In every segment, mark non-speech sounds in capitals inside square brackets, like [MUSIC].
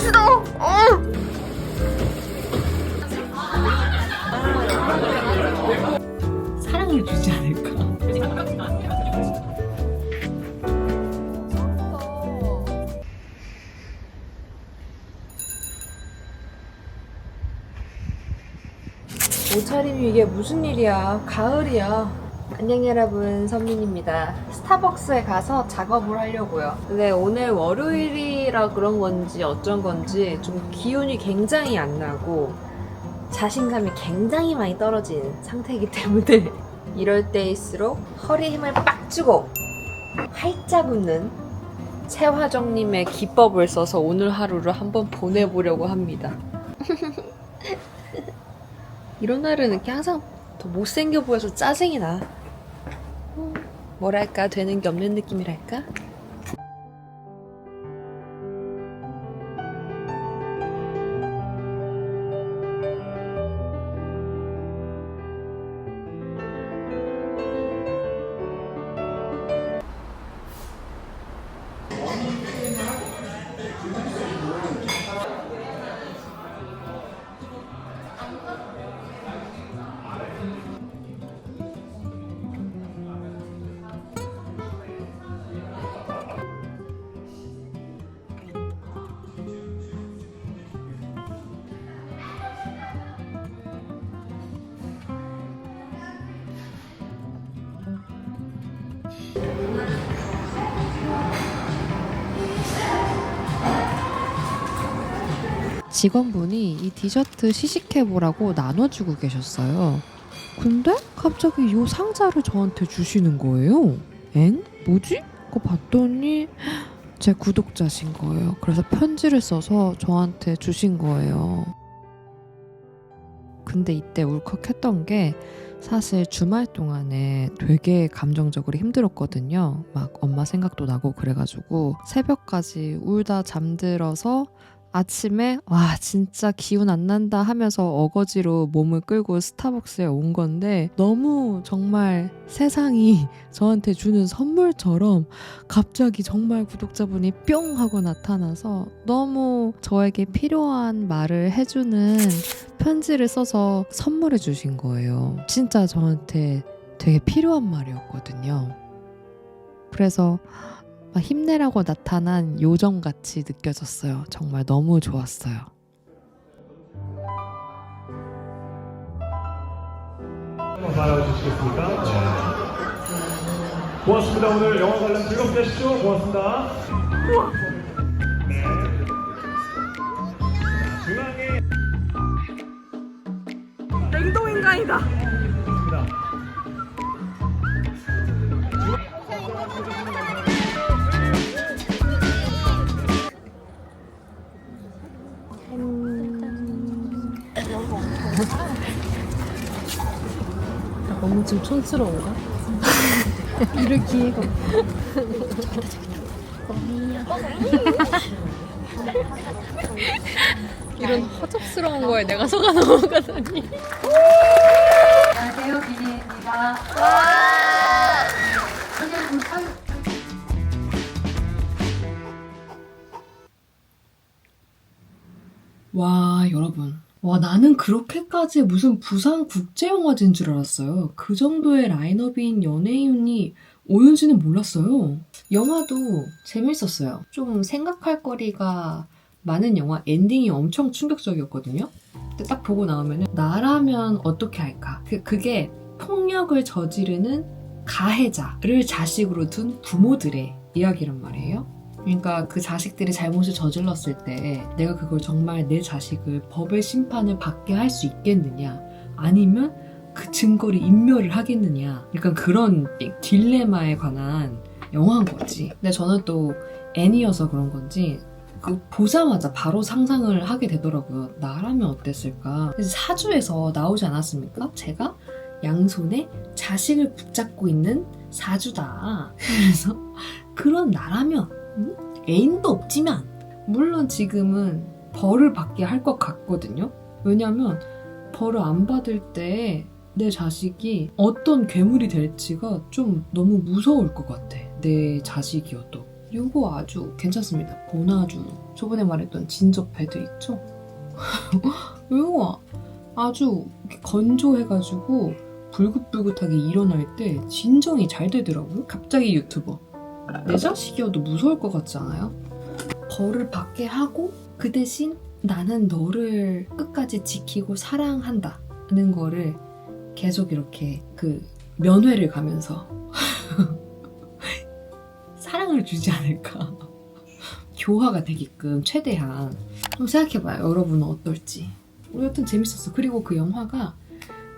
싫어. 어. 사랑을 주지 않을까? 옷차림이 이게 무슨 일이야? 가을이야. 안녕 여러분, 선민입니다. 스타벅스에 가서 작업을 하려고요. 근데 오늘 월요일이라 그런 건지 어쩐 건지 좀 기운이 굉장히 안 나고 자신감이 굉장히 많이 떨어진 상태이기 때문에 [LAUGHS] 이럴 때일수록 허리 힘을 빡 주고 활짝 웃는 최화정님의 기법을 써서 오늘 하루를 한번 보내보려고 합니다. [LAUGHS] 이런 날은 이렇게 항상 더 못생겨 보여서 짜증이 나. 음, 뭐랄까 되는 게 없는 느낌이랄까? 직원분이 이 디저트 시식해보라고 나눠주고 계셨어요. 근데 갑자기 이 상자를 저한테 주시는 거예요. 엥? 뭐지? 그거 봤더니 제 구독자신 거예요. 그래서 편지를 써서 저한테 주신 거예요. 근데 이때 울컥했던 게 사실 주말 동안에 되게 감정적으로 힘들었거든요. 막 엄마 생각도 나고 그래가지고 새벽까지 울다 잠들어서 아침에 와 진짜 기운 안 난다 하면서 어거지로 몸을 끌고 스타벅스에 온 건데 너무 정말 세상이 [LAUGHS] 저한테 주는 선물처럼 갑자기 정말 구독자분이 뿅 하고 나타나서 너무 저에게 필요한 말을 해주는 편지를 써서 선물해 주신 거예요. 진짜 저한테 되게 필요한 말이었거든요. 그래서 막 힘내라고 나타난 요정 같이 느껴졌어요. 정말 너무 좋았어요. 한번 바라주시겠습니까? 네. 고맙습니다. 오늘 영화 관람 즐겁게 하십시오. 고맙습니다. 네. 중앙에 냉동 인간이다. 있습니다. 너무 좀 촌스러운가? [LAUGHS] 이럴 기회가 이런 허접스러운 거에 내가 속아 넘어가다니 안녕하세요, 비니입니다. 그냥 불판 와 여러분 와 나는 그렇게까지 무슨 부산 국제영화제인 줄 알았어요. 그 정도의 라인업인 연예인이 오는지는 몰랐어요. 영화도 재밌었어요. 좀 생각할 거리가 많은 영화 엔딩이 엄청 충격적이었거든요. 근데 딱 보고 나오면 나라면 어떻게 할까? 그, 그게 폭력을 저지르는 가해자를 자식으로 둔 부모들의 이야기란 말이에요 그러니까 그 자식들이 잘못을 저질렀을 때 내가 그걸 정말 내 자식을 법의 심판을 받게 할 수 있겠느냐? 아니면 그 증거를 인멸을 하겠느냐? 약간 그런 딜레마에 관한 영화인 거지. 근데 저는 또 애니여서 그런 건지 그 보자마자 바로 상상을 하게 되더라고요. 나라면 어땠을까? 사주에서 나오지 않았습니까? 제가? 양손에 자식을 붙잡고 있는 사주다. 그래서 그런 나라면 음? 애인도 없지만 물론 지금은 벌을 받게 할 것 같거든요. 왜냐면 벌을 안 받을 때 내 자식이 어떤 괴물이 될지가 좀 너무 무서울 것 같아. 내 자식이어도. 요거 아주 괜찮습니다. 보나주. 저번에 말했던 진저 패드 있죠? [LAUGHS] 요거 아주 건조해가지고 불긋불긋하게 일어날 때 진정이 잘 되더라고요. 갑자기 유튜버. 내 자식이어도 무서울 것 같지 않아요? 벌을 받게 하고 그 대신 나는 너를 끝까지 지키고 사랑한다 는 거를 계속 이렇게 그 면회를 가면서 [LAUGHS] 사랑을 주지 않을까. 교화가 되게끔 최대한 좀 생각해봐요. 여러분은 어떨지. 여튼 재밌었어. 그리고 그 영화가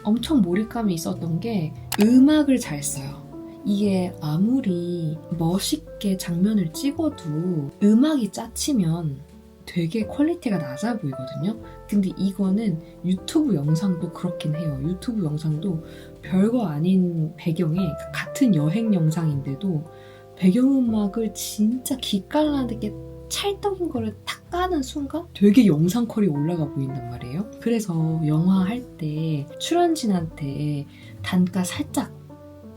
엄청 몰입감이 있었던 게 음악을 잘 써요. 이게 아무리 멋있게 장면을 찍어도 음악이 짜치면 되게 퀄리티가 낮아 보이거든요. 근데 이거는 유튜브 영상도 그렇긴 해요. 유튜브 영상도 별거 아닌 배경에 같은 여행 영상인데도 배경음악을 진짜 기깔나게 찰떡인 거를 탁 까는 순간 되게 영상 퀄이 올라가 보인단 말이에요. 그래서 영화 할 때 출연진한테 단가 살짝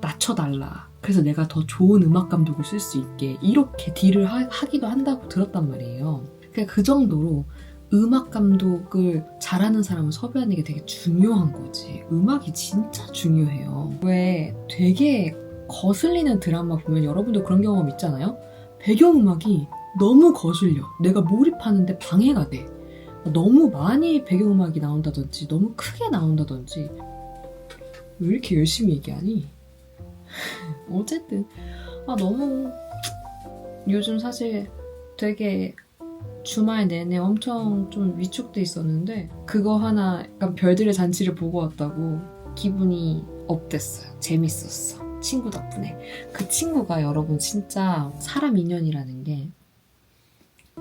낮춰달라. 그래서 내가 더 좋은 음악 감독을 쓸 수 있게 이렇게 딜을 하, 하기도 한다고 들었단 말이에요. 그그 정도로 음악 감독을 잘하는 사람을 섭외하는 게 되게 중요한 거지. 음악이 진짜 중요해요. 왜 되게 거슬리는 드라마 보면 여러분도 그런 경험 있잖아요? 배경음악이 너무 거슬려. 내가 몰입하는데 방해가 돼. 너무 많이 배경음악이 나온다든지, 너무 크게 나온다든지. 왜 이렇게 열심히 얘기하니? 어쨌든, 아, 너무 요즘 사실 되게 주말 내내 엄청 좀 위축돼 있었는데, 그거 하나 약간 별들의 잔치를 보고 왔다고 기분이 업됐어요. 재밌었어. 친구 덕분에. 그 친구가 여러분 진짜 사람 인연이라는 게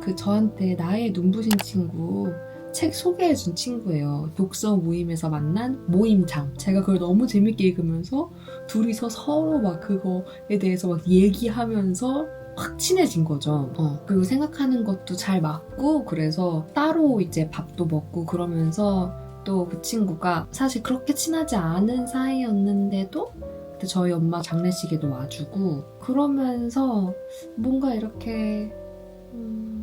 그 저한테 나의 눈부신 친구 책 소개해준 친구예요. 독서 모임에서 만난 모임장. 제가 그걸 너무 재밌게 읽으면서 둘이서 서로 막 그거에 대해서 막 얘기하면서 확 친해진 거죠. 어, 그리고 생각하는 것도 잘 맞고 그래서 따로 이제 밥도 먹고 그러면서 또 그 친구가 사실 그렇게 친하지 않은 사이였는데도 그때 저희 엄마 장례식에도 와주고 그러면서 뭔가 이렇게 음,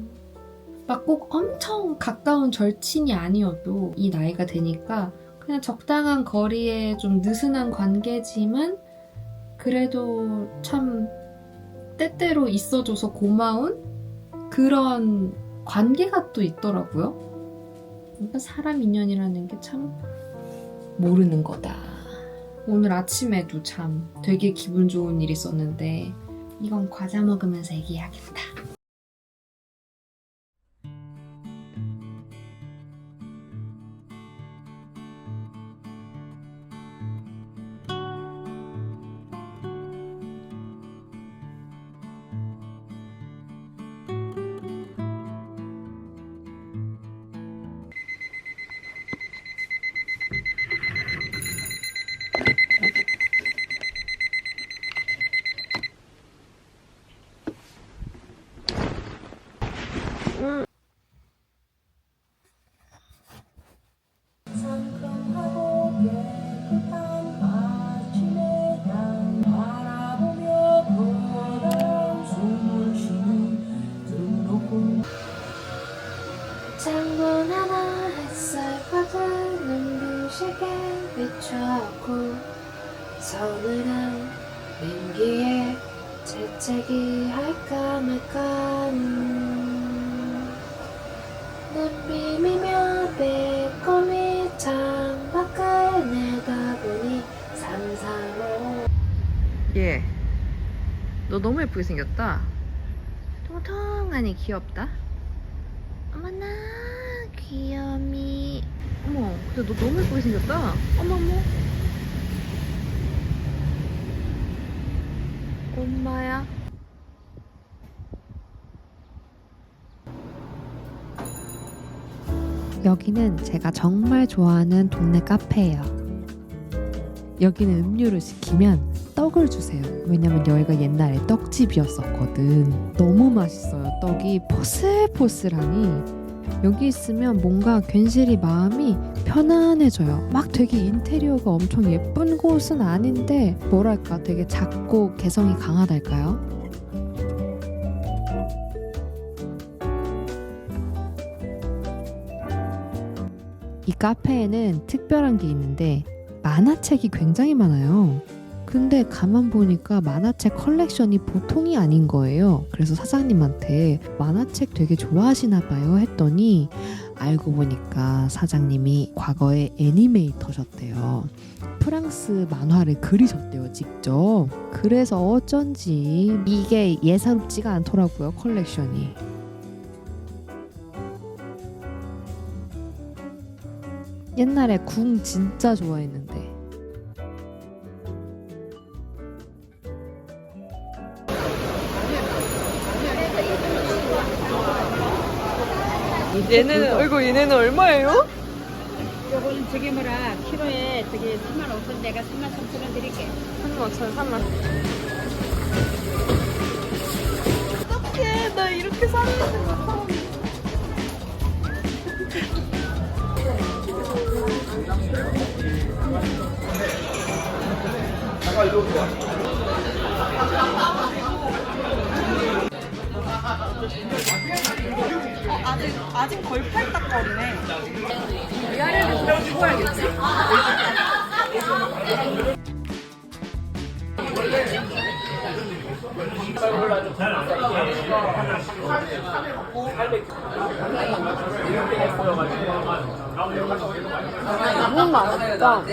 막 꼭 엄청 가까운 절친이 아니어도 이 나이가 되니까 그냥 적당한 거리에 좀 느슨한 관계지만 그래도 참 때때로 있어줘서 고마운 그런 관계가 또 있더라고요. 그러니까 사람 인연이라는 게 참 모르는 거다. 오늘 아침에도 참 되게 기분 좋은 일이 있었는데 이건 과자 먹으면서 얘기해야겠다. 비춰왔고 서늘한 민기에 재채기 할까 말까 음. 눈 비비며 빼꼼히 창밖을 내다보니 삼삼오 얘, 너 너무 예쁘게 생겼다. 통통하니 귀엽다. 어머나, 귀여미. 어머, 근데 너 너무 예쁘게 생겼다. 어머머. 엄마야. 여기는 제가 정말 좋아하는 동네 카페예요. 여기는 음료를 시키면 떡을 주세요. 왜냐면 여기가 옛날에 떡집이었었거든. 너무 맛있어요. 떡이 포슬포슬하니 여기 있으면 뭔가 괜시리 마음이 편안해져요. 막 되게 인테리어가 엄청 예쁜 곳은 아닌데 뭐랄까 되게 작고 개성이 강하달까요? 이 카페에는 특별한 게 있는데 만화책이 굉장히 많아요. 근데 가만 보니까 만화책 컬렉션이 보통이 아닌 거예요. 그래서 사장님한테 만화책 되게 좋아하시나 봐요 했더니 알고 보니까 사장님이 과거에 애니메이터셨대요. 프랑스 만화를 그리셨대요, 직접. 그래서 어쩐지 이게 예사롭지가 않더라고요, 컬렉션이. 옛날에 궁 진짜 좋아했는데. 얘네는 어이구 얘네는 얼마예요? 요거는 저기 뭐라 키로에 저기 3만 5천 내가 3만 3천 원 드릴게. 3만 5천 3만 어떡해 나 이렇게 사는 거 처음 아직 아직 걸팔딱거리네 위아래를 좀 죽어야겠지?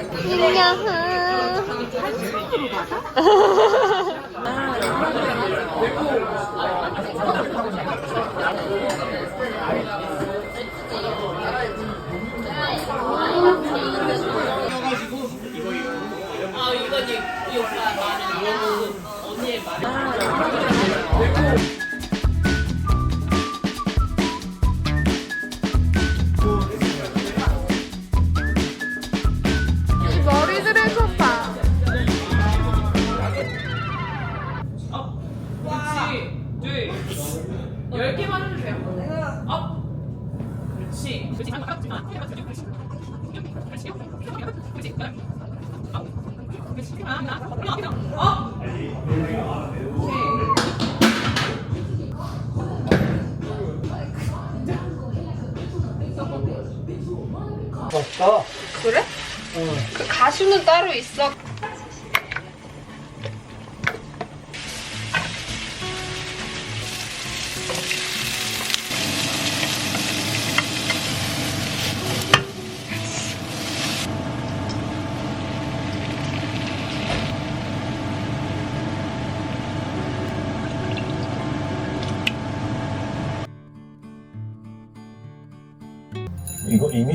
머리들의 来 맛있다. 그래? 그 가수는 따로 있어.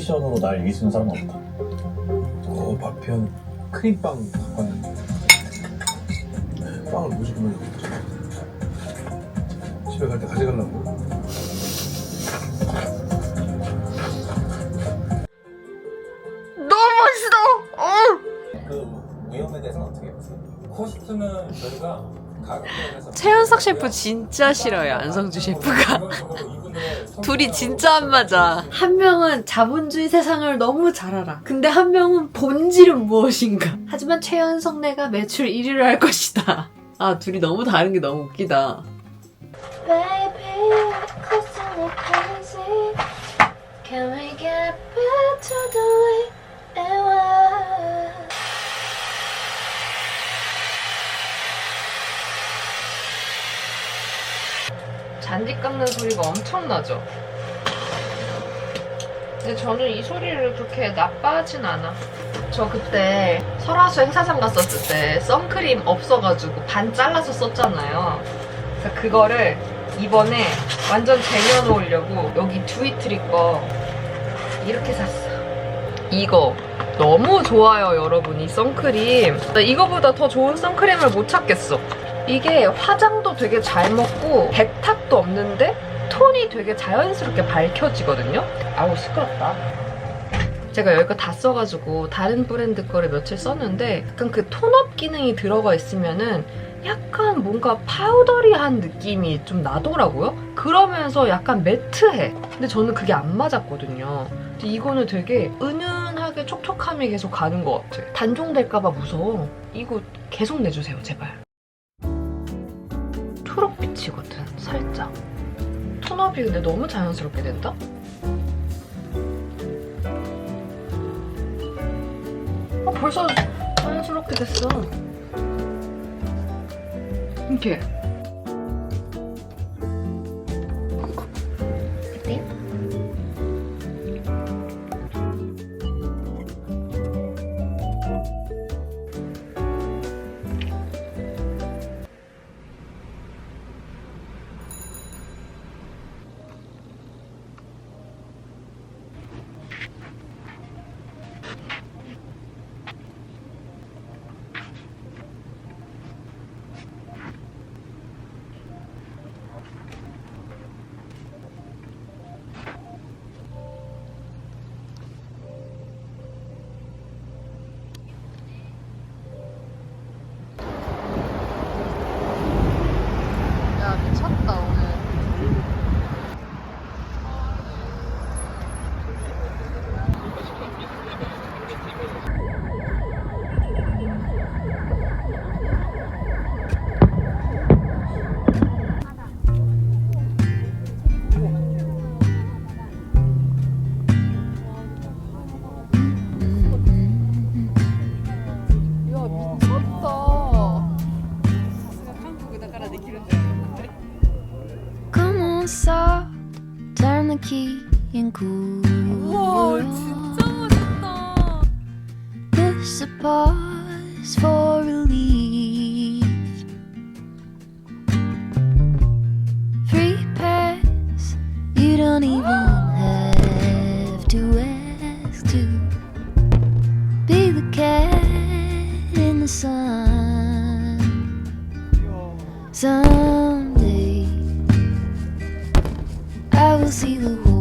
미션으로 날 이길 수 있는 사람 없다. 어, 마피아는 크림빵 갖고 왔는데 빵을 무조건 먹었죠. 집에 갈 때 가져가려고. 너무 멋있어. 그 위험에 대해서는 어떻게 보세요? 코스트는 저희가 가격대에서 최현석 셰프 진짜 싫어요 안성주 셰프가. 둘이 진짜 안 맞아. 한 명은 자본주의 세상을 너무 잘 알아. 근데 한 명은 본질은 무엇인가. 하지만 최연성 내가 매출 1위를 할 것이다. 아, 둘이 너무 다른 게 너무 웃기다. Baby, cause I'm crazy. Can we get back to the way it was? 잔디 깎는 소리가 엄청나죠? 근데 저는 이 소리를 그렇게 나빠하진 않아. 저 그때 설화수 행사장 갔었을 때 선크림 없어가지고 반 잘라서 썼잖아요. 그래서 그거를 이번에 완전 쟁여놓으려고 여기 듀이트리 거 이렇게 샀어. 이거 너무 좋아요 여러분 이 선크림. 나 이거보다 더 좋은 선크림을 못 찾겠어. 이게 화장도 되게 잘 먹고 백탁도 없는데 톤이 되게 자연스럽게 밝혀지거든요. 아우 시끄럽다. 제가 여기가 다 써가지고 다른 브랜드 거를 며칠 썼는데 약간 그 톤업 기능이 들어가 있으면은 약간 뭔가 파우더리한 느낌이 좀 나더라고요. 그러면서 약간 매트해. 근데 저는 그게 안 맞았거든요. 근데 이거는 되게 은은하게 촉촉함이 계속 가는 것 같아. 단종될까봐 무서워. 이거 계속 내주세요, 제발. 초록빛이거든, 살짝. 톤업이 근데 너무 자연스럽게 된다? 어, 벌써 자연스럽게 됐어. 이렇게. Come on, stop. Turn the key and cool. 우와 진짜 멋있다. Push the pause for relief. Free pass. You don't even have to ask to be the cat in the sun. Someday will see the whole